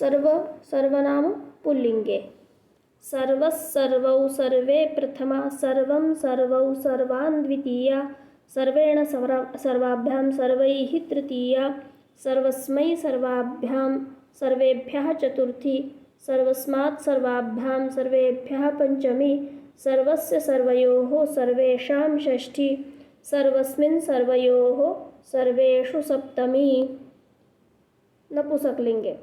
सर्व सर्वनाम पुल्लिंगे सर्वस्सर्वौ सर्वे प्रथमा, सर्वं सर्वौ सर्वान् द्वितीया सर्वेण सर्वा सर्वाभ्यां सर्वैः तृतीया, सर्वस्मै सर्वाभ्यां सर्वेभ्यः चतुर्थी, सर्वस्मात् सर्वाभ्यां सर्वेभ्यः पञ्चमी, सर्वस्य सर्वयोः सर्वेषां षष्ठी, सर्वस्मिन् सर्वयोः सर्वेषु सप्तमी। नपुसकलिंगे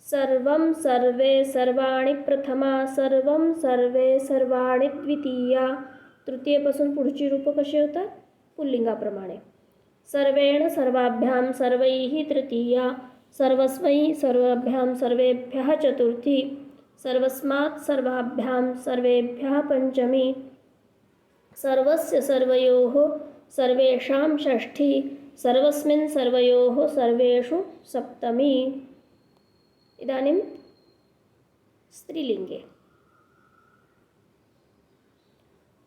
सर्वं सर्वे सर्वाणि प्रथमा, सर्वं सर्वे सर्वाणि द्वितीया. तृतीयपासून पुढची रूपं कशी होतात? पुल्लिंगाप्रमाणे. सर्वेण सर्वाभ्यां सर्वैः तृतीया. सर्वस्मै सर्वाभ्यां सर्वेभ्यः चतुर्थी. सर्वस्मात् सर्वाभ्यां सर्वेभ्यः पञ्चमी. सर्वस्य सर्वयोः सर्वेषां षष्ठी. सर्वस्मिन् सर्वयोः सर्वेषु सप्तमी. इदानीं स्त्रीलिङ्गे।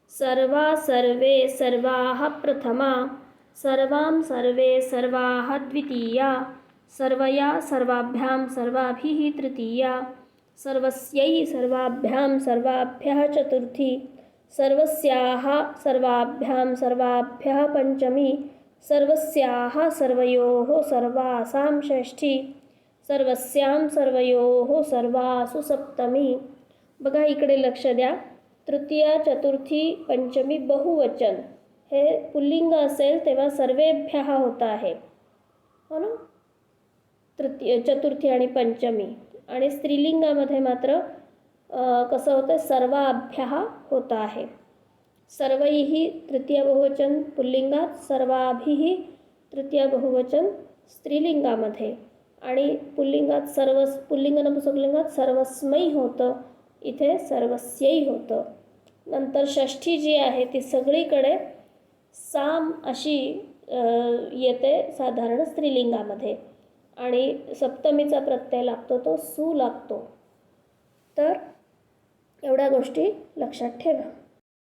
सर्वा सर्वे सर्वाः प्रथमा, सर्वां सर्वे सर्वाः द्वितीया, सर्वया सर्वाभ्यां सर्वाभिः तृतीया, सर्वस्यै सर्वाभ्यां सर्वाभ्यः चतुर्थी, सर्वस्याः सर्वाभ्यां सर्वाभ्यः पञ्चमी, सर्वस्याः सर्वयोः सर्वासां षष्ठी सर्वस्यां सर्वयोः सर्वासु सप्तमी. बघा इकडे लक्ष द्या. तृतीया चतुर्थी पंचमी बहुवचन. हे पुल्लिंग असेल तेव्हा सर्वेभ्यः होत आहे. हो ना? तृतीय चतुर्थी आणि पंचमी. आणि स्त्रीलिंगामध्ये मात्र कसं होतं सर्वाभ्यः होत आहे. सर्वैः तृतीय बहुवचन पुल्लिंगात सर्वाभिः तृतीय बहुवचन स्त्रीलिंगामध्ये. आणि पुल्लिंगात सर्व पुल्लिंग नपुसकलिंगात सर्वस्मै होतं. इथे सर्वस्यै होतं. नंतर षष्ठी जी आहे ती सगळीकडे साम अशी येते साधारण स्त्रीलिंगामध्ये. आणि सप्तमीचा प्रत्यय लागतो तो सू लागतो. तर एवढ्या गोष्टी लक्षात ठेवा.